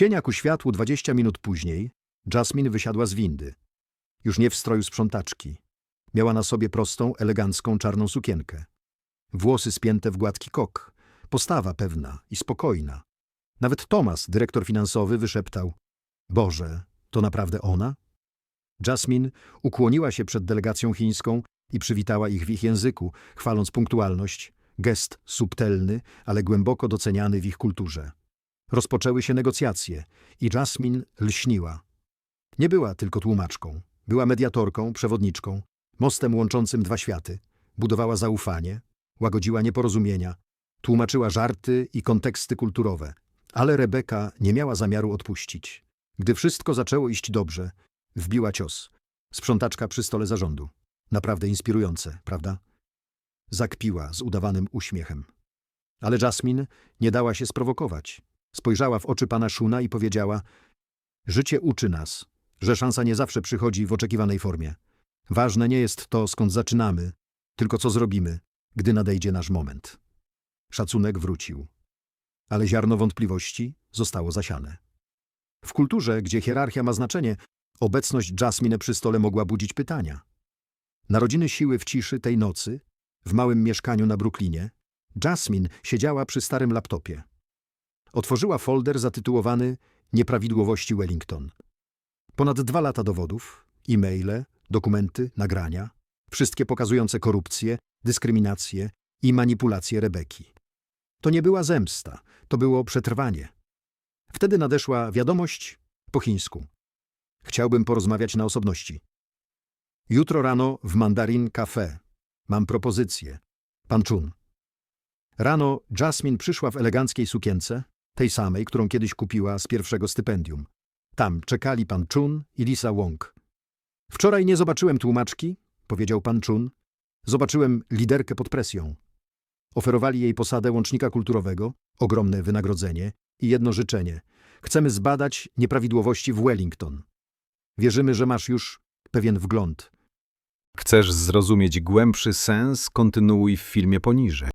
cienia ku światłu 20 minut później Jasmine wysiadła z windy. Już nie w stroju sprzątaczki. Miała na sobie prostą, elegancką czarną sukienkę. Włosy spięte w gładki kok. Postawa pewna i spokojna. Nawet Thomas, dyrektor finansowy, wyszeptał Boże, to naprawdę ona? Jasmine ukłoniła się przed delegacją chińską i przywitała ich w ich języku, chwaląc punktualność, gest subtelny, ale głęboko doceniany w ich kulturze. Rozpoczęły się negocjacje i Jasmine lśniła. Nie była tylko tłumaczką, była mediatorką, przewodniczką, mostem łączącym dwa światy. Budowała zaufanie, łagodziła nieporozumienia, tłumaczyła żarty i konteksty kulturowe. Ale Rebeka nie miała zamiaru odpuścić. Gdy wszystko zaczęło iść dobrze, wbiła cios. Sprzątaczka przy stole zarządu. Naprawdę inspirujące, prawda? Zakpiła z udawanym uśmiechem. Ale Jasmine nie dała się sprowokować. Spojrzała w oczy pana Shuna i powiedziała Życie uczy nas, że szansa nie zawsze przychodzi w oczekiwanej formie. Ważne nie jest to, skąd zaczynamy, tylko co zrobimy, gdy nadejdzie nasz moment. Szacunek wrócił. Ale ziarno wątpliwości zostało zasiane. W kulturze, gdzie hierarchia ma znaczenie, obecność Jasmine przy stole mogła budzić pytania. Narodziny siły w ciszy tej nocy, w małym mieszkaniu na Brooklynie, Jasmine siedziała przy starym laptopie. Otworzyła folder zatytułowany Nieprawidłowości Wellington. Ponad dwa lata dowodów, e-maile, dokumenty, nagrania, wszystkie pokazujące korupcję, dyskryminację i manipulację Rebeki. To nie była zemsta, to było przetrwanie. Wtedy nadeszła wiadomość po chińsku. Chciałbym porozmawiać na osobności. Jutro rano w Mandarin Cafe. Mam propozycję. Pan Chun. Rano Jasmine przyszła w eleganckiej sukience, tej samej, którą kiedyś kupiła z pierwszego stypendium. Tam czekali pan Chun i Lisa Wong. Wczoraj nie zobaczyłem tłumaczki, powiedział pan Chun. Zobaczyłem liderkę pod presją. Oferowali jej posadę łącznika kulturowego, ogromne wynagrodzenie i jedno życzenie. Chcemy zbadać nieprawidłowości w Wellington. Wierzymy, że masz już pewien wgląd. Chcesz zrozumieć głębszy sens? Kontynuuj w filmie poniżej.